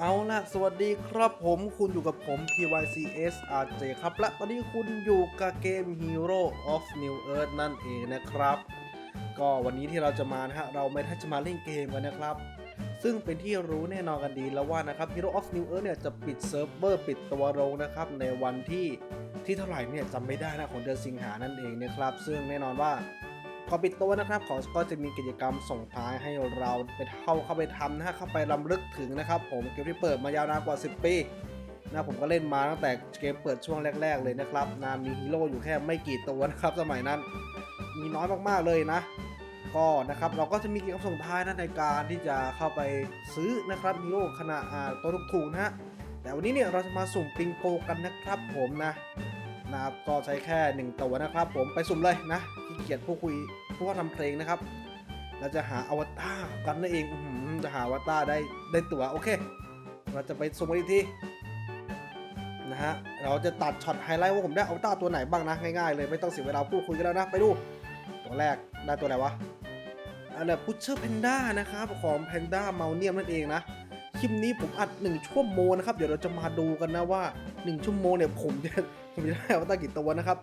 เอาละสวัสดีครับผมคุณอยู่กับผม PYCS RJ ครับ และตอนนี้คุณอยู่กับเกม Hero of New Earth นั่นเองนะครับ ก็วันนี้ที่เราจะมานะฮะ เราไม่ได้จะมาเล่นเกมกันนะครับ ซึ่งเป็นที่รู้แน่นอนกันดีแล้วว่านะครับ Hero of New Earth เนี่ยจะปิดเซิร์ฟเวอร์ปิดตัวลงนะครับ ในวันที่ที่เท่าไหร่เนี่ยจำไม่ได้นะของเดือนสิงหานั่นเองนะครับ ซึ่งแน่นอนว่า พอปิดตัวนะครับเขาก็จะมีกิจกรรมส่งท้ายให้เราไปเข้าเข้าไปทำนะฮะเข้าไปรำลึกถึงนะครับ ผมเกมที่เปิดมายาวนานกว่า 10 ปีนะผมก็เล่นมาตั้งแต่เกมเปิดช่วงแรก ๆ เลยนะครับนามีฮีโร่อยู่แค่ไม่กี่ตัวนะครับสมัยนั้น มีน้อยมากๆเลยนะก็นะครับเราก็จะมีกิจกรรมส่งท้ายนะในการที่จะเข้าไปซื้อนะครับฮีโร่ขนาดตัวถูกๆนะฮะแต่วันนี้เนี่ยเราจะมาสุ่มปิงโกกันนะครับผมนะนะครับก็ใช้แค่หนึ่งตัวนะครับ ผมไปสุ่มเลยนะ เกียจผู้คุยผู้ว่าทำเพลงนะครับ เราจะหาอวตารกันนั่นเองจะหาอวตารได้ได้ตัวโอเค เราจะไปสุ่มกันอีกทีนะฮะ เราจะตัดช็อตไฮไลท์ว่าผมได้อวตารตัวไหนบ้างนะ ง่ายๆเลยไม่ต้องเสียเวลาพูดคุยกันแล้วนะ ไปดู ตัวแรกได้ตัวไหนวะอันนี้พุชเชอร์แพนด้านะครับของแพนด้าเมาเนียมนั่นเองนะคลิปนี้ผมอัด 1 ชั่วโมงนะครับ เดี๋ยวเราจะมาดูกันนะว่า 1 ชั่วโมงเนี่ยผมจะผมจะได้อวตารกี่ตัวนะครับ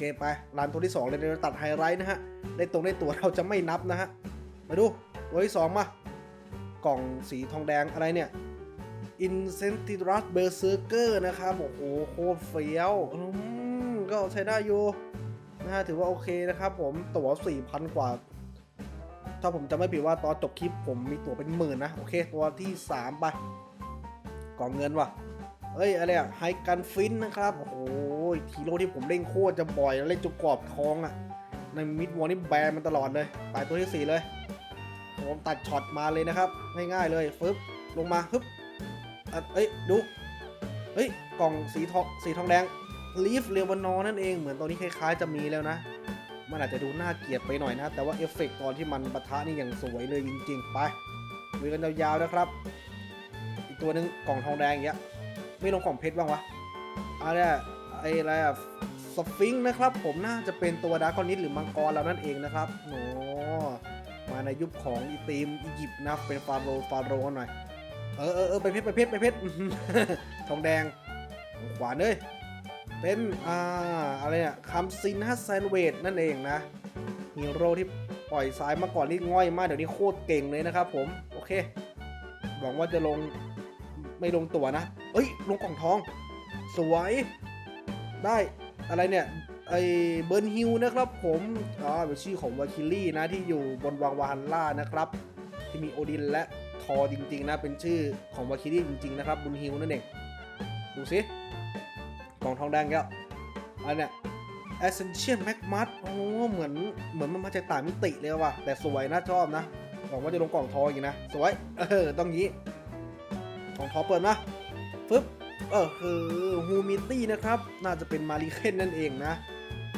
เคไปร้านตัวที่2เลยเดี๋ยเราตัดไฮไลท์นะฮะได้ตรงได้ตัวเราจะไม่นับนะฮะมาดูตัวที่2มากล่องสีทองแดงอะไรเนี่ย i n c e n t i r u s Berserker นะครับโอ้โหโคตรเฟี้ยวก็ใช้ได้อยู่นะฮะถือว่าโอเคนะครับผมตั๋ว4,000 กว่า ถ้าผมจะไม่ผิดว่าตอนจบคลิปผมมีตั๋วเป็นหมื่นนะ โอเค ตัวที่ 3 ไปกล่องเงินว่ะ เอ้ยอะไรอะไฮกันฟินนะครับโอ้โหทีโร่ที่ผมเล่นโคตรจะบ่อยแล้วเล่นจนกกรอบทองอะในมิดวอลนี่แบนมันตลอดเลยไปตัวที่ 4 เลยผมตัดช็อตมาเลยนะครับ ง่ายๆเลยฟึบลงมาฟึบอเอ้ยดูเฮ้ยกล่องสีทองสีทองแดงลีฟเรวานอนั่นเองเหมือนตอนนี้คล้ายๆจะมีแล้วนะ มันอาจจะดูน่าเกลียดไปหน่อยนะ แต่ว่าเอฟเฟกต์ตอนที่มันปะทะนี่อย่างสวยเลยจริงๆ ไปดูกันยาวๆนะครับ อีกตัวหนึงกล่องทองแดงอย่างเงี้ย ไม่ลงของเพชรบ้างวะอะไรอะไออะไรอะสฟิงค์นะครับผมน่าจะเป็นตัวดาร์คอนิสหรือมังกรแล้วนั่นเองนะครับโอ้มาในยุคของอีทีมอียิปต์นะเป็นฟาโรห์ฟาโรห์หน่อย เออเออเออไปเพชรไปเพชรไปเพชรทองแดงขวานเลยเป็นอ่าอะไรเนี่ยคัมซินฮัสไซนเวดนั่นเองนะฮีโร่ที่ปล่อยสายมาก่อนนี่ง่อยมากเดี๋ยวนี้โคตรเก่งเลยนะครับผม โอเคหวังว่าจะลงไม่ลงตัวนะ เอ้ยลงกล่องทอง สวย ได้อะไรเนี่ยไอเบิร์นฮิลนะครับผมอ๋อเป็นชื่อของวาคิลี่นะที่อยู่บนวังวาฮันล่านะครับ ที่มีโอดินและทอจริงๆนะเป็นชื่อของวาคิลี่จริงๆนะครับบุญฮิลนั่นเองดูสิกล่องทองแดงแก้วอันเนี้ย Ascension Magmat โอ้เหมือนเหมือนมันมาจากต่างมิติเลยว่ะ แต่สวยนะชอบนะหวังว่าจะลงกล่องทองอีกนะ สวย เออ ต้องงี้ของทอเปิดมา ฟึบเออคือฮูมิตี้นะครับ น่าจะเป็นมาริเคนนั่นเองนะ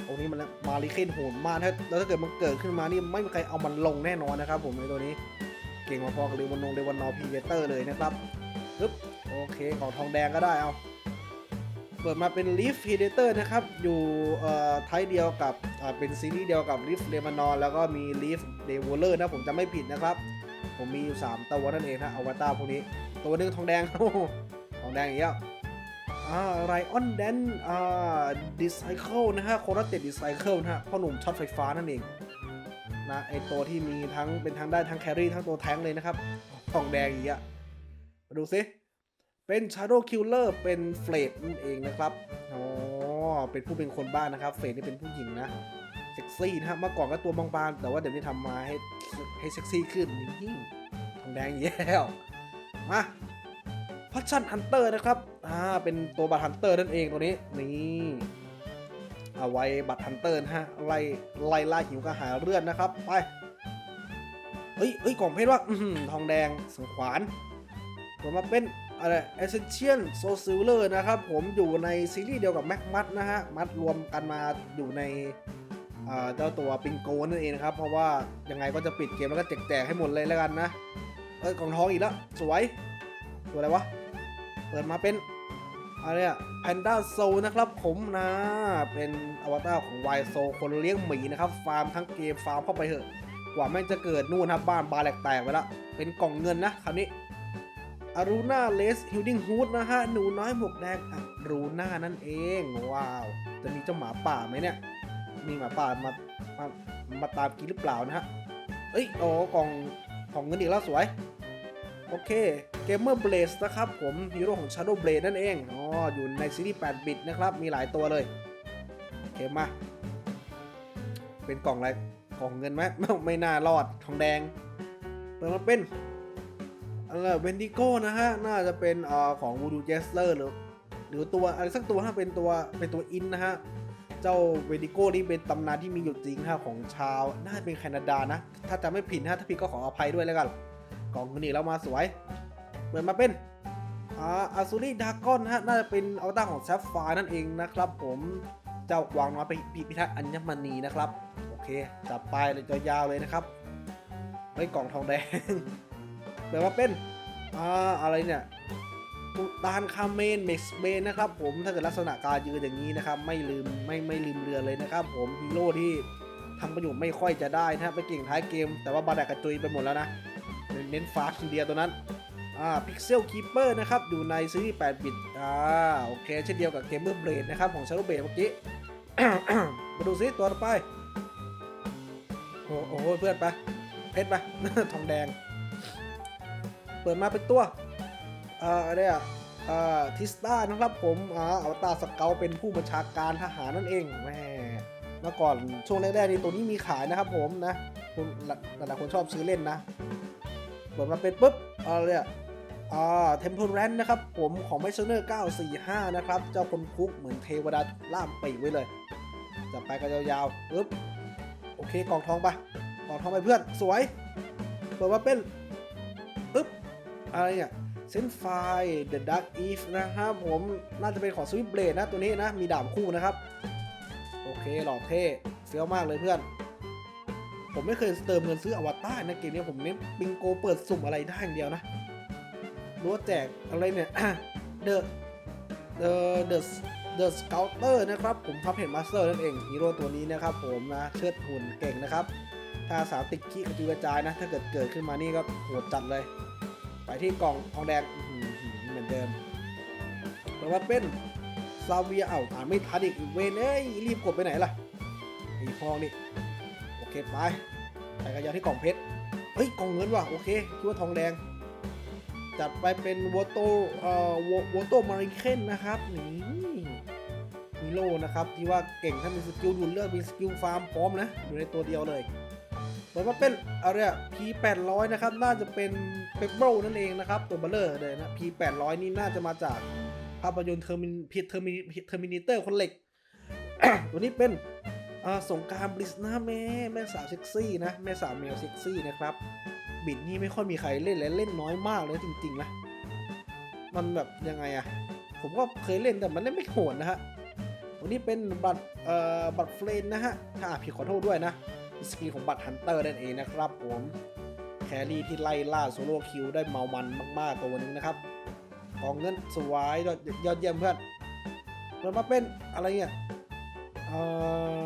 ตรงนี้มันมาริเคนโหดมากถ้าแล้วถ้าเกิดมันเกิดขึ้นมานี่ไม่มีใครเอามันลงแน่นอนนะครับ ผมในตัวนี้ เก่งมาพอกับเรวันนงเรวันนอพีเวเตอร์เลยนะครับปึ๊บโอเคของทองแดงก็ได้เอาเปิดมาเป็น Leaf Predator นะครับ อยู่เอ่อไทยเดียวกับเป็นซีรีส์เดียวกับ Leaf l e m a n o n แล้วก็มี Leaf Devourer นะผมจะไม่ผิดนะครับ ผมมีอยู่ 3 ตัวนั่นเองนะอวตารพวกนี้ ตัวนึงทองแดงโอ้โหทอง แดงอย่างเงี้ยอ่าไรออนแดนอ่าดิสไซเคิลนะฮะโคราเตดดิสไซเคิลนะฮะพ่อหนุ่มช็อตไฟฟ้านั่นเองนะไอตัวที่มีทั้งเป็นทั้งได้ทั้งแครี่ทั้งตัวแทงเลยนะครับทองแดงอย่างเงี้ยมาดูซิ เป็น Shadow Killer เป็นเฟลดนั่นเองนะครับอ๋อเป็นผู้เป็นคนบ้านนะครับเฟลดนี่เป็นผู้หญิงนะเซ็กซี่นะครับเมื่อก่อนก็ตัวบางๆแต่ว่าเดี๋ยวนี้ทำมาให้ให้เซ็กซี่ขึ้นนี่งทองแดงแย่มา พัชชันฮันเตอร์นะครับ อ่า เป็นตัวบัตรฮันเตอร์นั่นเองตัวนี้ นี่เอาไว้บัตรฮันเตอร์นะฮะ ไล่ ไล่ล่าหิวกระหายเลือดนะครับ ไป เฮ้ยเฮ้ยกล่องเพชรวะอื้อหือทองแดงสังขวานผมมาเป็นอะไร Essential s o s i l e r นะครับ ผมอยู่ในซีรีส์เดียวกับแม็กมัดนะฮะ มัดรวมกันมาอยู่ในเจ้าตัวปิงโกนั่นเองครับ เพราะว่ายังไงก็จะปิดเกมแล้วก็แจกให้หมดเลยแล้วกันนะ เอ้ยกล่องทองอีกแล้ว สวย ตัวอะไรวะ เปิดมาเป็นอะไรอะแพนด้าโซนะครับผมนะ เป็นอวตารของไวโซคนเลี้ยงหมีนะครับ ฟาร์มทั้งเกมฟาร์มเข้าไปเถอะ กว่าแม่งจะเกิดนู่นครับบ้านบาแหลกแตกไปแล้วเป็นกล่องเงินนะคราวนี้อารูนาเลสฮิลดิ้งฮูดนะฮะ หนูน้อยหมวกแดงอารูนานั่นเอง ว้าว จะมีเจ้าหมาป่าไหมเนี่ย มีหมาป่ามามามาตามกินหรือเปล่านะฮะ เอ้ย โอ้กล่องของเงินอีกแล้วสวย โอเค เกมเมอร์เบลสนะครับผมฮีโร่ของ Shadow Blade นั่นเองอ๋ออยู่ในซีรีส์8บิตนะครับ มีหลายตัวเลยโอเคมา เป็นกล่องอะไร กล่องเงินไหมไม่ไม่น่ารอดทองแดง เปิดมาเป็นเออเวนดิโก้นะฮะ น่าจะเป็นอ่อของวูดูเจสเลอร์หรือหรือตัวอะไรสักตัวถ้าเป็นตัวเป็นตัวอินนะฮะ เจ้าเวนดิโก้นี่เป็นตำนานที่มีอยู่จริงฮะของชาว น่าจะเป็นแคนาดานะ ถ้าจำไม่ผิดนะฮะถ้าผิดก็ขออภัยด้วยแล้วกันกล่องเงินอีกแล้วมาสวย เปิดมาเป็นอาอาซูริดากอนฮะ น่าจะเป็นอวตารของแซฟไฟนั่นเองนะครับผมเจ้ากวางน้อยไปพิพิทักษ์อัญมณีนะครับ โอเค จับไปเลยยาวๆเลยนะครับเฮ้กล่องทองแดงเปิดมาเป็นอ่าอะไรเนี่ยตุตานคาเมนเม็กซ์เบนนะครับผมถ้าเกิดลักษณะการยืนอย่างนี้นะครับ ไม่ลืมไม่ไม่ลืมเรือเลยนะครับผมฮีโร่ที่ทำประโยชน์ไม่ค่อยจะได้นะไปเก่งท้ายเกม แต่ว่าบาดกกระจุยไปหมดแล้วนะ เน้นฟาสเดียตัวนั้น อ่าพิกเซลคีเปอร์นะครับอยู่ในซีรีส์8บิตอ่าโอเค เช่นเดียวกับเกมเมอร์เบรดนะครับของชาร์ลเบรดเมื่อกี้ มาดูซิตัวต่อไป โอ้โหเพื่อนไปเพชรไปทองแดง เปิดมาเป็นตัวอ่าอะไรอะอ่าทิสตานะครับผมอ่าอวตารสเกลเป็นผู้บัญชาการทหารนั่นเองแหมเมื่อก่อนช่วงแรกๆนี่ตัวนี้มีขายนะครับผมนะคุณหลายๆคนชอบซื้อเล่นนะเปิดมาเป็นปุ๊บอะไรอะ อ่าเทมเพลแรนนะครับ ผมของไมเชเนอร์945 นะครับ เจ้าคนคุกเหมือนเทวดาล่ามปีไว้เลยจับไปกันยาวๆปึ๊บโอเคกล่องทองไปกล่องทองไปเพื่อน สวย เปิดมาเป็นปึ๊บอะไรเนี่ยเซนไฟ The Dark Eve นะครับผมน่าจะเป็นของสวิ t เบลดนะตัวนี้นะ มีดาบคู่นะครับ โอเค หล่อเท่เฟี้ยวมากเลยเพื่อน ผมไม่เคยเติมเงินซื้ออวตารนะเกมนี้ผมเน้นบิงโกเปิดสุ่มอะไรได้อย่างเดียวนะ รู้ว่าแจกอะไรเนี่ย The The The The Scouter นะครับ ผมพับเห็นมาสเตอร์นั่นเองฮีโร่ตัวนี้นะครับผมนะเชิดหุ่นเก่งนะครับ ถ้าสาวติดขี้กระจุยกระจายนะ ถ้าเกิดเกิดขึ้นมานี่ก็โหดจัดเลย ไปที่กล่องทองแดงเหมือนเดิมแต่ว่าเป็นซาเวียเอ้าอ่านไม่ทันอีกเวนเอ้ยรีบกดไปไหนล่ะไอ้พองนี่โอเคไปไปกันยาที่กล่องเพชรเฮ้ยกล่องเงินว่ะโอเคคิดว่าทองแดง จัดไปเป็นวอโตเอ่อวอโตมาริเคนนะครับนี่ฮีโร่นะครับที่ว่าเก่งถ้ามีสกิลดูดเลือดมีสกิลฟาร์มพร้อมนะอยู่ในตัวเดียวเลยเปิดมาเป็นอะไรอะ P800 นะครับน่าจะเป็นเปเบิลนั่นเองนะครับตัวเบลเลอร์เลยนะ P800 นี่น่าจะมาจากภาพยนตร์เทอร์มินพีเทอร์มินเทอร์มินเตอร์คนเหล็กตัวนี้เป็นอ่าสงกรารบลิสนะแม่แม่สาวเซ็กซี่นะแม่สาวแมวเซ็กซี่นะครับ บิดนี่ไม่ค่อยมีใครเล่นและเล่นน้อยมากเลยจริงๆนะมันแบบยังไงอะผมก็เคยเล่นแต่มันเล่นไม่โหดนะฮะวันนี้เป็นบัตรเอ่อบัตรเฟรนนะฮะถ้าผิดขอโทษด้วยนะสกิลของบัตรฮันเตอร์นั่นเองนะครับผมแครี่ที่ไล่ล่าโซโล่คิวได้เมามันมากๆตัวนึงนะครับกองเงินสวยยยอดเยี่ยมเพื่อนเปิดมาเป็นอะไรเนี่ยเอ่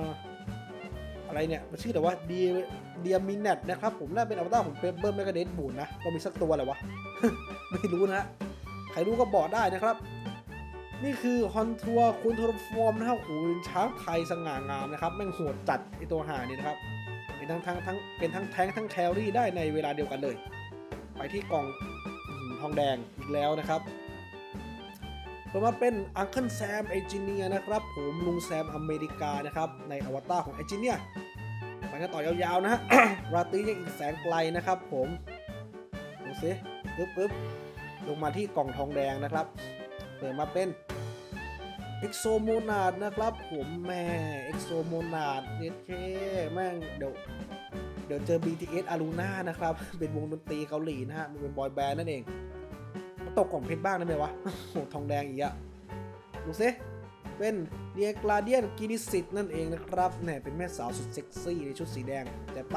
ออะไรเนี่ยมันชื่อแต่ว่าดี เดียมินเนตนะครับผมน่าเป็นอวตารของเปเบิร์แมกเดนบูนนะก็มีสักตัวอะไรวะ ไม่รู้นะใครรู้ก็บอกได้นะครับ นี่คือฮอนทัวร์คุณทรฟอร์มนะครับโอ้โหเป็นช้างไทยสง่างามนะครับแม่งโหดจัดไอตัวหานี่นะครับเป็นทั้งทั้งทั้งเป็นทั้งแทงทั้งแคลรี่ได้ในเวลาเดียวกันเลย ไปที่กล่องทองแดงอีกแล้วนะครับต่อมาเป็นอังเคิลแซมเอจิเนียนะครับผมลุงแซมอเมริกานะครับในอวตารของเอจิเนีย ไปกันต่อยาวๆนะฮะ ราตรียังอีกแสงไกลนะครับผมดูสิปึ๊บปึ๊บลงมาที่กล่องทองแดงนะครับ เปิดมาเป็นเอ็กโซโมนาดนะครับ ผมแม่เอ็กโซโมนาดเน็ตเคแม่งเดี๋ยวเดี๋ยวเจอ BTS อารูนานะครับ เป็นวงดนตรีเกาหลีนะฮะ มันเป็นบอยแบนด์นั่นเองมาตกกล่องเพชรบ้างได้ไหมวะโอ้โหทองแดงอีกอะดูสิ เป็นเดียกลาเดียนกินิสิตนั่นเองนะครับแหมเป็นแม่สาวสุดเซ็กซี่ในชุดสีแดง แต่ไป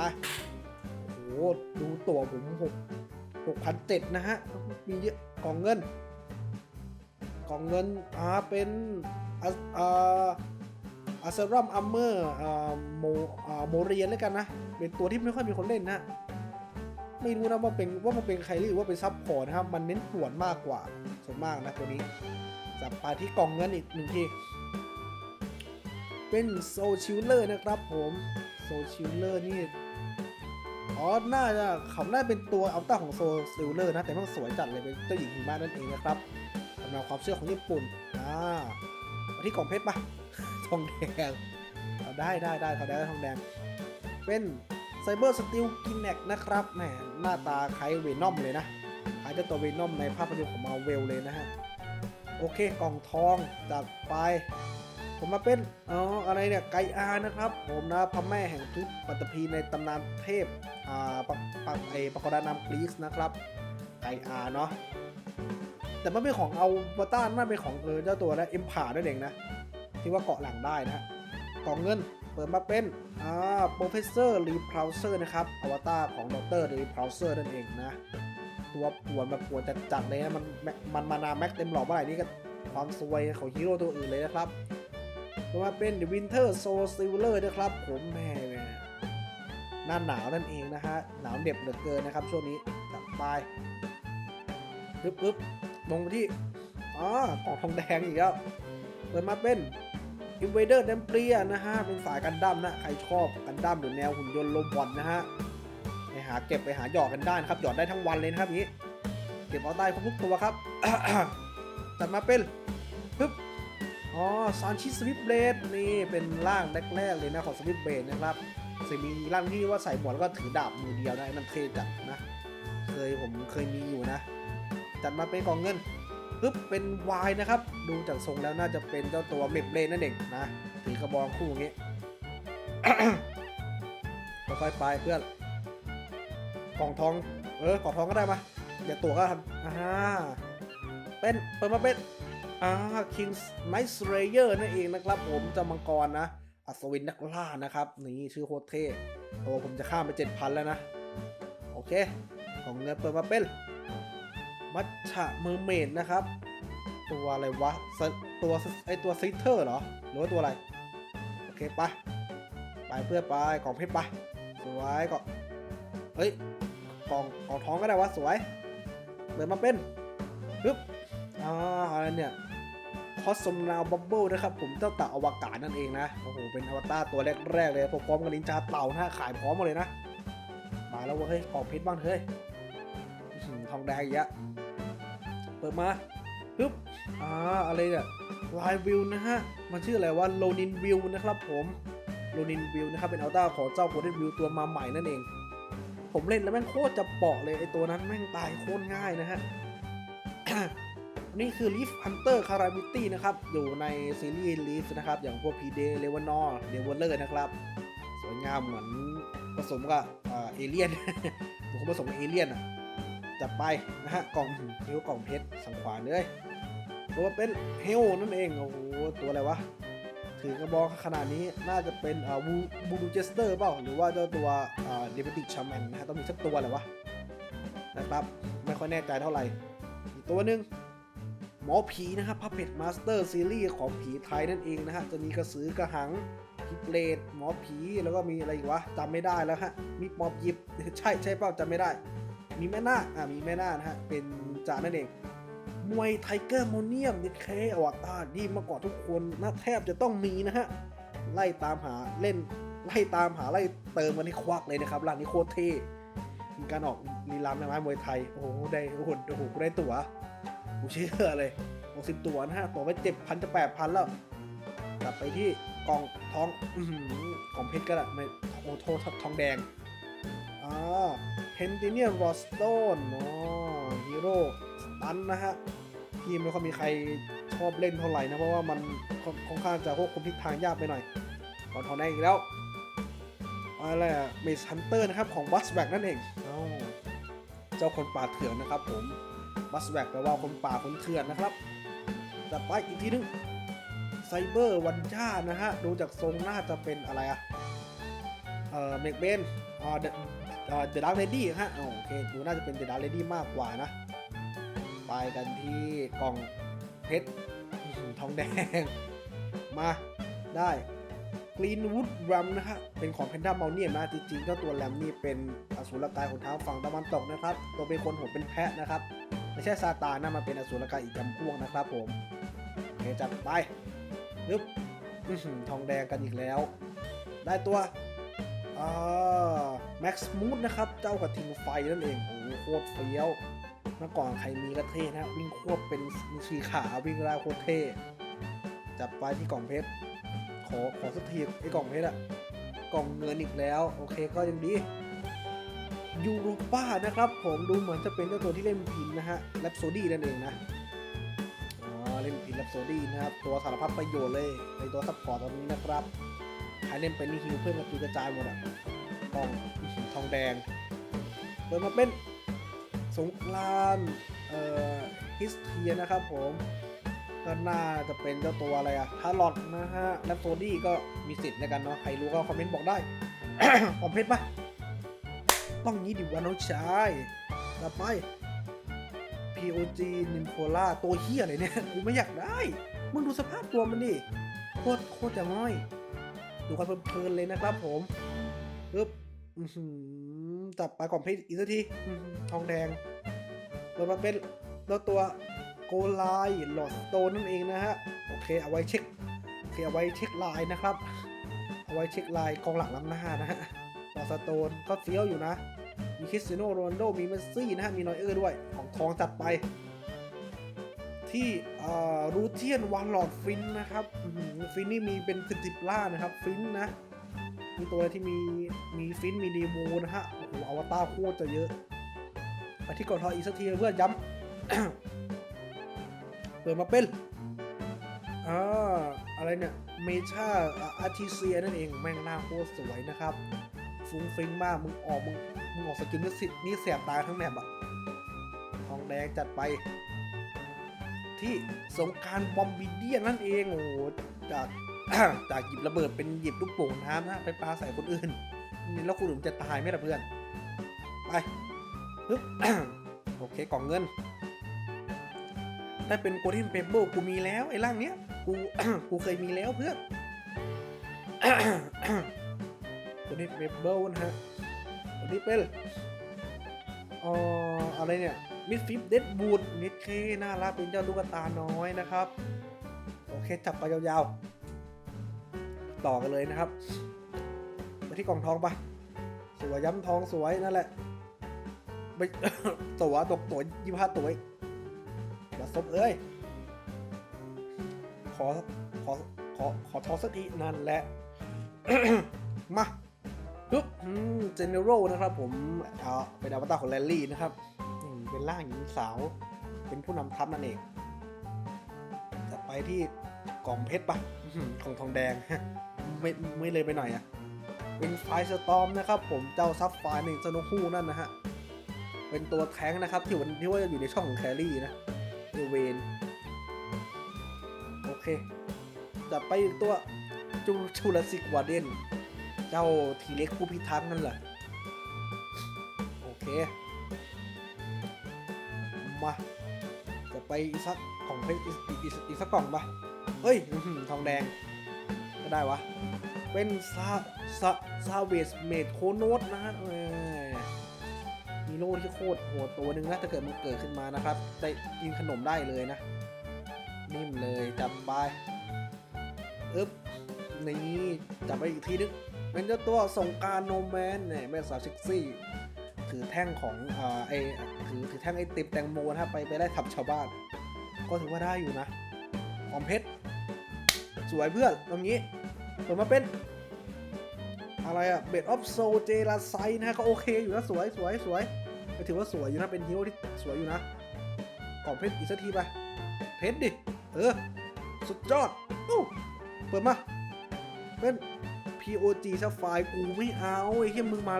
โอ้โหดูตัวผมหกหกพันเจ็ดนะฮะ มีเยอะกล่องเงิน กล่องเงินอ่าเป็นอ่าอาอาเซรัมอัมเมอร์อ่าโมอ่าโมเรียนแล้วกันนะ เป็นตัวที่ไม่ค่อยมีคนเล่นนะไม่รู้นะว่าเป็นว่ามันเป็นใครหรือว่าเป็นซับพอร์ตนะครับ มันเน้นป่วนมากกว่าส่วนมากนะตัวนี้ จับไปที่กล่องเงินอีกหนึ่งที เป็นโซชิลเลอร์นะครับผมโซชิลเลอร์นี่อ๋อน่าจะเขาน่าเป็นตัวอัลต้าของโซชิลเลอร์นะ แต่มันสวยจัดเลยเป็นเจ้าหญิงหิมะนั่นเองนะครับตามแนความเชื่อของญี่ปุ่นอ่าที่กล่องเพชรปะทองแดงเอาได้ได้ได้ทองแดงทองแดง เป็นไซเบอร์สติลกินแนกนะครับแหมหน้าตาคล้ายเวนอมเลยนะคล้ายเจ้าตัวเวนอมในภาพยนตร์ของมาเวลเลยนะฮะ โอเคกล่องทองจัดไป ผมมาเป็นอ๋ออะไรเนี่ยไกอานะครับ ผมนะพระแม่แห่งทุกปัตตภีในตำนานเทพอ่าปะปะไอปะกรานามกรีซนะครับไกอาเนาะแต่มันเป็นของเอาวต้านมันเป็นของเออเจ้าตัวนะเอ็มพาด้วยเองนะที่ว่าเกาะหลังได้นะกล่องเงินเปิดมาเป็นอ่าโปรเฟสเซอร์รีพราวเซอร์นะครับอวตารของดรรีพราวเซอร์นั่นเองนะ ตัวป่วนแบบป่วนจัดๆเลยนะมันมันมานาแม็กเต็มหลอดเมื่อไหร่นี่ก็ความสวยของฮีโร่ตัวอื่นเลยนะครับต่อมาเป็น The Winter Soul Silver นะครับผมแหม่หน้าหนาวนั่นเองนะฮะ หนาวเหน็บเหลือเกินนะครับ ช่วงนี้จับไปปึ๊บปึ๊บลงไปที่อ๋อกล่องทองแดงอีกแล้วเปิดมาเป็น Invader d e m p l i a นะฮะ เป็นสายกันดั้มนะ ใครชอบกันดั้มหรือแนวหุ่นยนต์โรบอทนะฮะ ไปหาเก็บไปหาหยอดกันได้นะครับ หยอดได้ทั้งวันเลยนะครับอย่างนี้ เก็บเอาได้ครบทุกตัวครับ จัดมาเป็นปึ๊บอ๋อซานชิสวิปเบลดนี่เป็นร่างแรกๆเลยนะของสวิปเบลดนะครับจะมีร่างที่ว่าใส่หมวกแล้วก็ถือดาบมือเดียวนะไอ้นั่นเท่จัดนะ เคยผมเคยมีอยู่นะ จัดมาเป็นกล่องเงินปึ๊บเป็นวายนะครับ ดูจากทรงแล้วน่าจะเป็นเจ้าตัวเมบเบลดนั่นเองนะถือกระบองคู่อย่างงี้ค่อยๆไปเพื่อน กล่องทอง เออกล่องทองก็ได้มาอย่าตัวก็ทำอ่าเป็น เปิดมาเป็น อ่า King's Night Slayer นั่นเองนะครับผมจะมังกรนะ อัศวินนักล่านะครับ นี่ชื่อโคตรเท่โอ้ผมจะข้ามไป 7,000 แล้วนะ โอเค ของเงินเปิดมาเป็นมัชชะเมอร์เมดนะครับ ตัวอะไรวะ ตัวไอตัวซิเทอร์เหรอ หรือว่าตัวอะไร โอเคไปไปเพื่อไปกล่องเพชรไปสวยก็เฮ้ย กองกองท้องก็ได้วะสวยเปิดมาเป็นปึ๊บอ่าอะไรเนี่ยคอสมนาวบับเบิลนะครับผมเจ้าเต่าอวกาศนั่นเองนะโอ้โหเป็นอวตารตัวแรกๆเลยพร้อมกับนินจาเต่านะขายพร้อมมดเลยนะ มาแล้วเว้ยเฮ้ยกองเพชรบ้างเฮ้ยทองแดงอีกอะเปิดมาปึ๊บอ่าอะไรเนี่ยลายวิวนะฮะ มันชื่ออะไรว่าโลนินวิวนะครับผม โลนินวิวนะครับ เป็นอัลต้าของเจ้าโคเดนวิวตัวมาใหม่นั่นเอง ผมเล่นแล้วแม่งโคตรจะเปาะเลยไอตัวนั้นแม่งตายโคตรง่ายนะฮะนี่คือ Leaf Hunter Calamity นะครับ อยู่ในซีรีส์ Leaf นะครับ อย่างพวก p d l e v a n o r d e v o l e r นะครับ สวยงามเหมือนผสมกับเอเลี่ยนเหมือนผสมกับเอเลี่ยนอะจัดไปนะฮะ กล่องเฮลกล่องเพชรสังขวานเลยตัวเป็นเฮลนั่นเอง โอ้โห ตัวอะไรวะ ถือกระบอกขนาดนี้น่าจะเป็นอ่าวูบูดูเจสเตอร์เปล่า หรือว่าเจ้าตัวเดบิติกชัมแมนนะฮะต้องมีสักตัวแหละวะนะครับ ไม่ค่อยแน่ใจเท่าไหร่ อีกตัวหนึ่งหมอผีนะครับพั p เพ t มาสเตอร์ซีรีส์ของผีไทยนั่นเองนะฮะ จะมีกระสือกระหังผีเปรตหมอผีแล้วก็มีอะไรอีกวะจำไม่ได้แล้วฮะ มีปอบหยิบ ใช่ใช่เปล่าจำไม่ได้ มีแม่นาคอ่ามีแม่นาคนะฮะเป็นจ่านั่นเอง มวยไทเกอร์โมเนียมนิเคอวตารนี่มื่อก่อนทุกคนนะแทบจะต้องมีนะฮะ ไล่ตามหาเล่น ไล่ตามหาไล่เติมกันให้ควักเลยนะครับร้านนี้โคตรเท่มีการออกลีลาแม่ไม้มวยไทย โอ้โหได้โอ้โหโอ้โหได้ตั๋วกูเชื่อเลย60ตัวนะฮะตัวไปเจ็ดพันจะแปดพันแล้ว กลับไปที่กล่องท้องกล่องเพชรก็ได้ไม่โอ้โททองแดงอ่าเพนติเนียมรอสโตนอ๋อฮีโร่สตันนะฮะ ที่ไม่ค่อยมีใครชอบเล่นเท่าไหร่นะ เพราะว่ามันค่อนข้างจะควบคุมทิศทางยากไปหน่อยก่องทองแดงอีกแล้วอะไรอะเมสฮันเตอร์นะครับของบัสแบกนั่นเองเจ้าคนป่าเถื่อนนะครับผมบัสแบกแปลว่าคนป่าคนเถื่อนนะครับจัดไปอีกทีนึงไซเบอร์วันจ้านะฮะ ดูจากทรงน่าจะเป็นอะไรอะเอ่อเมกเบนอ่าเดอะเดาร์กเลดี้ฮะโอเค ดูน่าจะเป็นเดอะดาร์กเลดี้มากกว่านะ ไปกันที่กล่องเพชรทองแดง มาได้กรีนวูดรัมนะฮะ เป็นของแพนด้าเมาเนียนะ จริงๆเจ้าตัวแรมนี่เป็นอสูรกายของทางฝั่งตะวันตกนะครับ ตัวเป็นคนหัวเป็นแพะนะครับ ไม่ใช่ซาตานนะมันเป็นอสูรกายอีกจำพวกนะครับผมโอเคจัดไปยึบทองแดงกันอีกแล้ว ได้ตัวแม็กซ์มูดนะครับ เจ้ากระทิงไฟนั่นเอง โอ้โหโคตรเฟี้ยว เมื่อก่อนใครมีกระเท่นะ วิ่งควบเป็นชีขาวิ่งราวโคตรเท่จับไปที่กล่องเพชรขอขอสักทีไอ้กล่องเพชรอะกล่องเงินอีกแล้ว โอเคก็ยังดียูโรป้านะครับ ผมดูเหมือนจะเป็นเจ้าตัวที่เล่นพินนะฮะแรปโซดี้นั่นเองนะอ๋อเล่นพินแรปโซดี้นะครับ ตัวสารพัดประโยชน์เลยในตัวซัพพอร์ตตอนนี้นะครับใครเล่นเป็นนี่ฮิวเพื่อนกระจุยกระจายหมดอะกล่องทองแดงเปิดมาเป็น สงกรานเอ่อฮิสเทียนะครับผมก็น่าจะเป็นเจ้าตัวอะไรอะฮาร์ลอดนะฮะและโซดี้ก็มีสิทธิ์ในกันเนาะใครรู้ก็คอมเมนต์บอกได้ คอมเพชรปะต้องงี้ดิวะน้องชายต่อไป POG นิมโ o ล่าตัวเฮียอะไรเนี่ย กูไม่อยากได้ มึงดูสภาพตัวมันดิ โคตรโคตรจะง่อย ดูกันเพลินเลยนะครับผมปึ๊บอื้อหือ จับไปกล่องเพชรอีกสักทีอื้อหือทองแดงเปิดมาเป็นแล้วตัวโกไลหลอดสโตนนั่นเองนะฮะ โอเคเอาไว้เช็คโอเคเอาไว้เช็คลายนะครับ เอาไว้เช็คลายกองหลังล้ำหน้านะฮะหลอดสโตนก็เฟี้ยวอยู่นะ มีคริสเตียโนโรนัลโดมีเมสซี่นะฮะ มีนอยเออร์ด้วยของทองจัดไป ที่รูเทียนวันหลอดฟินนะครับอื้อหือฟินนี่มีเป็นสิบสิบล่านะครับ ฟินนะ มีตัวอะไรที่มีมีฟินมีดีมูนะฮะ โอ้อวตารโคตรจะเยอะไปที่กดทออีกสักทีเพื่อย้ำ เปิดมาเป็นอ่าอะไรเนี่ย เมชาอาร์ติเซียนั่นเอง แม่งหน้าโคตรสวยนะครับ ฟุ้งฟิ้งมาก มึงออกมึงมึงออกสกินนี่สินี่แสบตาทั้งแมปอะทองแดงจัดไป ที่สงกรารบอมบิเดียนนั่นเอง โอ้โหจากจากหยิบระเบิดเป็นหยิบลูกโป่งน้ำนะไปปาใส่คนอื่นนี่แล้วคุณอื่นจะตายไหมล่ะเพื่อน ไปโอเคกล่องเงิน ถ้าเป็นโกลเด้นเปเปอร์กูมีแล้วไอ้ร่างเนี้ย กูกูเคยมีแล้วเพื่อนโกลเด้นเปเปอร์นะฮะตัวนี้เป็นเอ่ออะไรเนี่ยมิดฟิปเดดบูดมิดเคน่ารักเป็นเจ้าลูกตาน้อยนะครับ โอเคจับไปยาวๆ ต่อกันเลยนะครับไปที่กล่องทองปะสวยย้ำทองสวยนั่นแหละ ไปตัวตกตัวยี่ห้าตัวอย่าซบเอ้ย ขอ ขอ ขอ ขอทอสักทีนั่นแหละ มาปึ๊บเจเนอโรนะครับผม เอาเป็นอวตารของแรลลี่นะครับ เป็นร่างหญิงสาว เป็นผู้นำทัพนั่นเอง จะไปที่กล่องเพชรปะของทองแดง ไม่ไม่เลยไปหน่อยอะเป็นไฟสตอมนะครับผม เจ้าซับไฟหนึ่งสโนฮูนั่นนะฮะ เป็นตัวแท้งนะครับที่วันที่ว่าอยู่ในช่องของแครี่นะเอเวนโอเคจะไปอีกตัวจูชูลสิกวาเดนเจ้าทีเล็กผู้พิทักษ์นั่นแหละโอเค มา จะไปอีสักกล่องไปอีอีอีสักกล่องปะเฮ้ยทองแดง ก็ได้วะ เป็นซาซาซาเวสเมดโคโนสนะฮะเออ โร่ที่โคตรโหดตัวหนึ่งนะถ้าเกิดมันเกิดขึ้นมานะครับ ได้กินขนมได้เลยนะ นิ่มเลยจับไปอึ๊บนี่จับไปอีกทีนึงเป็นเจ้าตัวสงการโนแมนเนี่ยแม่สาวเซ็กซี่ ถือแท่งของอ่าไอถือถือแท่งไอติมแตงโมนะไปไปได้ทับชาวบ้าน ก็ถือว่าได้อยู่นะหอมเพชรสวยเพื่อนตรงนี้เปิดมาเป็นอะไรอะเบดออฟโซเจลาไซนะฮะก็โอเคอยู่นะสวยสวยสวย ก็ถือว่าสวยอยู่นะ เป็นฮีโร่ที่สวยอยู่นะกองเพชรอีกสักทีไป เพชรดิ เออ สุดยอดอู้เปิดมา เป็น POG ซะไฟล์กูไม่เอาไอ้ที่มึงมา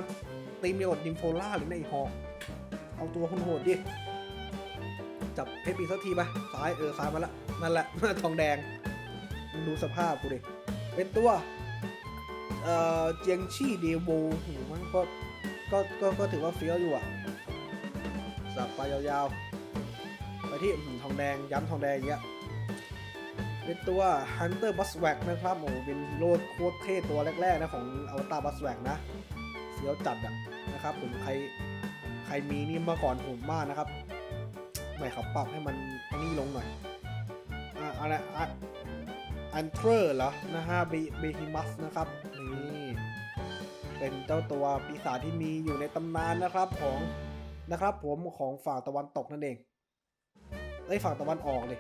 ตีมียกับนิมโฟล่าหรือในไอ้หอกเอาตัวคนโหดดิ จับเพชรอีกสักทีไป ซ้ายเออซ้ายมาละนั่นแหละ ทองแดงมึงดูสภาพกูดิ เป็นตัว เอ่อ เจียงชี่เดโวโหมันก็ก็ ก็ ก็ถือว่าเฟี้ยวอยู่อะ สับไปยาวๆ ไปที่หือทองแดงย้ำทองแดงอย่างเงี้ยเป็นตัว Hunter b u s w a g นะครับโอ้เป็นโร่โคตรเท่ตัวแรกๆนะของอวตาร b u s w a g นะเสียวจัดอะนะครับผมใครใครมีนี่มาก่อนผมมากนะครับไม่เขาปรับให้มันนนี้ลงหน่อยอ่าอะไรอะอันเทอร์เหรอนะฮะเบเบฮิมัสนะครับนี่เป็นเจ้าตัวปีศาจที่มีอยู่ในตำนานนะครับของ นะครับผมของฝั่งตะวันตกนั่นเองไอ้ฝั่งตะวันออกเลย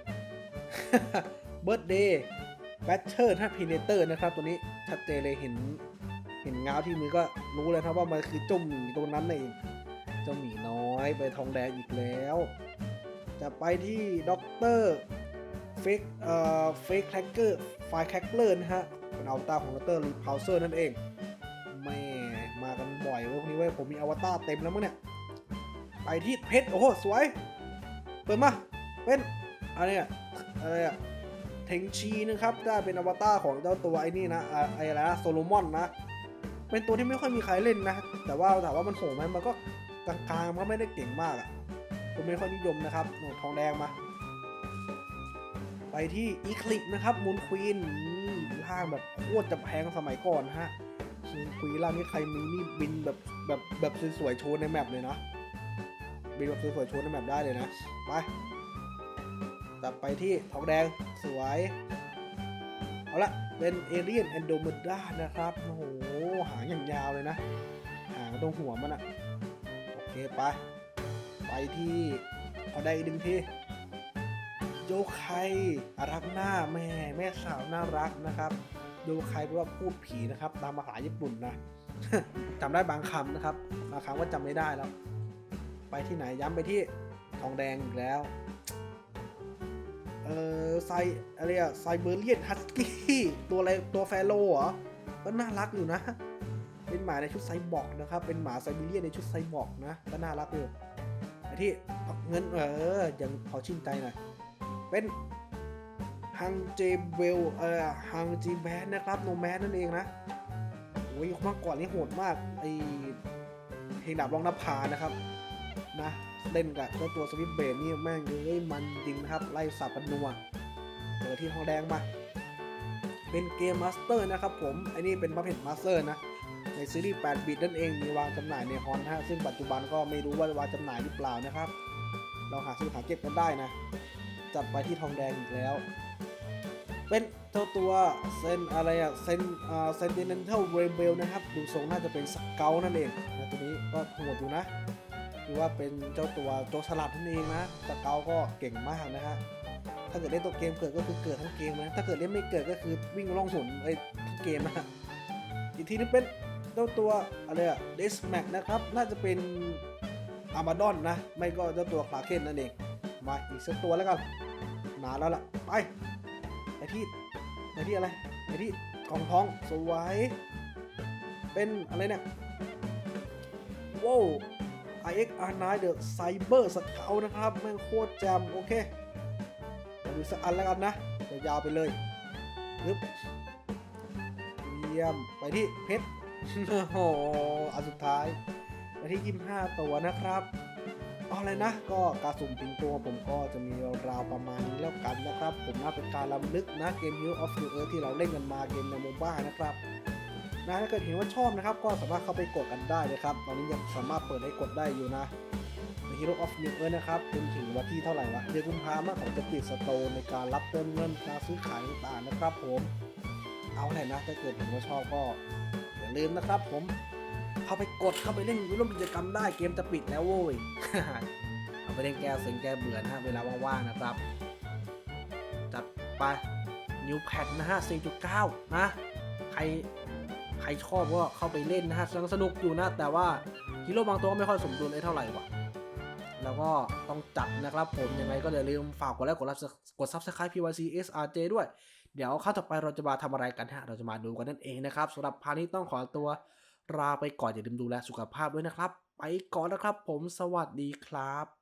เบิร์ดเดย์แบทเชอร์ถ้าพีเนเตอร์นะครับตัวนี้ชัดเจนเลยเห็นเห็นเงาที่มือก็รู้เลยครับว่ามันคือเจ้าหมีตัวนั้นเองเจ้าหมีน้อยไปทองแดงอีกแล้ว จะไปที่ด็อกเตอร์เฟกเอ่อเฟกแคคเกอร์ไฟแคคเกอร์นะฮะเป็นอวตารของด็อกเตอร์รีพาวเซอร์นั่นเองแม่มากันบ่อยว้ยพวกนี้เว้ยผมมีอวตารเต็มแล้วมั้งเนี่ย ไปที่เพชร โอ้โห สวย เปิดมาเป็นอะไรอะอะไรอะเทงชีนะครับ ได้เป็นอวตารของเจ้าตัวไอ้นี่นะไอ้อะไรนะโซโลมอนนะ เป็นตัวที่ไม่ค่อยมีใครเล่นนะ แต่ว่าถามว่ามันโหดไหมมันก็กลางๆมันก็ไม่ได้เก่งมากอะผมไม่ค่อยนิยมนะครับหนดทองแดงมา ไปที่อีคลิปนะครับมูนควีนนี่ร่างแบบโคตรจะแพงสมัยก่อนฮะมูนควีนร่างนี้ใครมีนี่บินแบบแบบแบบสวยๆโชว์ในแมปเลยนะ บินแบบสวยๆชว์ในแมปได้เลยนะไปตัดไปที่ทองแดงสวย เอาละเป็นเอเลียนแอนโดเมดานะครับโอ้โหหางอย่างยาวเลยนะ หางตรงหัวมันอะโอเคไป ไปที่เอได้อีกหนึ่งทีโยไครักหน้าแม่แม่สาวน่ารักนะครับโยไคแปลว่าพูดผีนะครับ ตามภาษาญี่ปุ่นนะจำได้บางคำนะครับบางคำว่าจำไม่ได้แล้ว ไปที่ไหนย้ำไปที่ทองแดงอีกแล้ว เออไซอะไรอะไซเบอร์เลียนฮัสกี้ตัวอะไรตัวแฟโลเหรอ ก็น่ารักอยู่นะ เป็นหมาในชุดไซบอร์กนะครับ เป็นหมาไซเบีเรียนในชุดไซบอร์กนะ ก็น่ารักอยู่ไอที่เงินเออยังพอชื่นใจหน่อย เป็นฮังเจเวลเอ่อฮังจีแมนนะครับโนแมนนั่นเองนะโอ้ยเมื่อก่อนนี่โหดมากไอเพลงดาบรองนภานะครับ นะเล่นกับเจ้าตัวสวิตเบรนนี่แม่งเลยมันจริงนะครับ ไล่สับปนัวเปิดที่ทองแดงมา เป็นเกมมาสเตอร์นะครับผมไอ้นี่เป็นประเภทมาสเตอร์นะ ในซีรีส์ 8 บิตนั่นเองมีวางจำหน่ายในฮอนฮะซึ่งปัจจุบันก็ไม่รู้ว่าวางจำหน่ายหรือเปล่านะครับ เราหาซื้อหาเก็บกันได้นะ จัดไปที่ทองแดงอีกแล้ว เป็นเจ้าตัวเซนอะไรอะเซนอ่าเซนติเนนทัลเรเบลนะครับ ดูทรงน่าจะเป็นสเกลนั่นเองนะตัวนี้ก็โหดอยู่นะ คือว่าเป็นเจ้าตัวโจรสลัดนั่นเองนะสเกลก็เก่งมากนะฮะถ้าเกิดเล่นตัวเกมเกิดก็คือเกิดทั้งเกมนะถ้าเกิดเล่นไม่เกิดก็คือวิ่งล่องหนไอ้ทุกเกมนะอีกทีนึงเป็นเจ้าตัวอะไรอะเดสแม็กนะครับน่าจะเป็นอามาดอนนะ ไม่ก็เจ้าตัวคลาเคนนั่นเองมาอีกสักตัวแล้วกันนานแล้วล่ะไปไปที่ไปที่อะไรไปที่กองท้องสวยเป็นอะไรเนี่ยว้าว IXR9 The Cyber Scout นะครับแม่งโคตรแจมโอเคเดี๋ยวดูสักอันแล้วกันนะยาวๆไปเลยปึ๊บเยี่ยมไปที่เพชรโอ้โหอันสุดท้ายไปที่ 25 ตัวนะครับเอาอะไรนะก็การสุ่มปิงตัวผมก็จะมีราวๆประมาณนี้แล้วกันนะครับ ผมน่าเป็นการลำลึกนะเกม Hero of New Earth ที่เราเล่นกันมาเกมในโมบ้านะครับ นะถ้าเกิดเห็นว่าชอบนะครับ ก็สามารถเข้าไปกดกันได้นะครับ ตอนนี้ยังสามารถเปิดให้กดได้อยู่นะใน Hero of New Earth นะครับจนถึงวันที่เท่าไหร่วะเดือนกุมภาพันธ์เขาจะปิดสโตร์ในการรับเติมเงินการซื้อขายต่างๆนะครับ ผม เอาแหละนะ ถ้าเกิดเห็นว่าชอบก็อย่าลืมนะครับ ผมเข้าไปกดเข้าไปเล่นร่วมกิจกรรมได้เกมจะปิดแล้วโว้ยเอาไปเล่นแก้เซ็งแก้เบื่อนะฮะเวลาว่างๆนะครับ จัดไป New Pack นะฮะ4.9 นะ ใคร ใครชอบก็เข้าไปเล่นนะฮะสนุกสนุกอยู่นะ แต่ว่าฮีโร่บางตัวก็ไม่ค่อยสมดุลได้เท่าไหร่ว่ะแล้วก็ต้องจัดนะครับผมยังไงก็อย่าลืมฝากกดไลค์กดรับกด subscribe PYC SRJ ด้วย เดี๋ยวข้าต่อไปเราจะมาทำอะไรกันฮะ เราจะมาดูกันนั่นเองนะครับสำหรับพานี้ต้องขอตัวลาไปก่อนอย่าลืมดูแลสุขภาพด้วยนะครับ ไปก่อนนะครับผมสวัสดีครับ